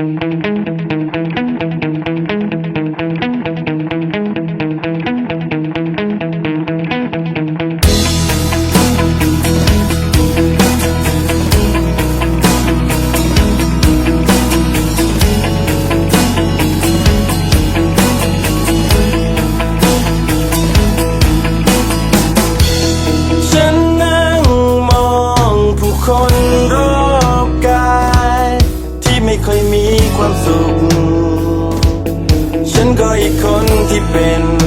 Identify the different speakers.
Speaker 1: Música ฉันก็อีกคนที่เป็น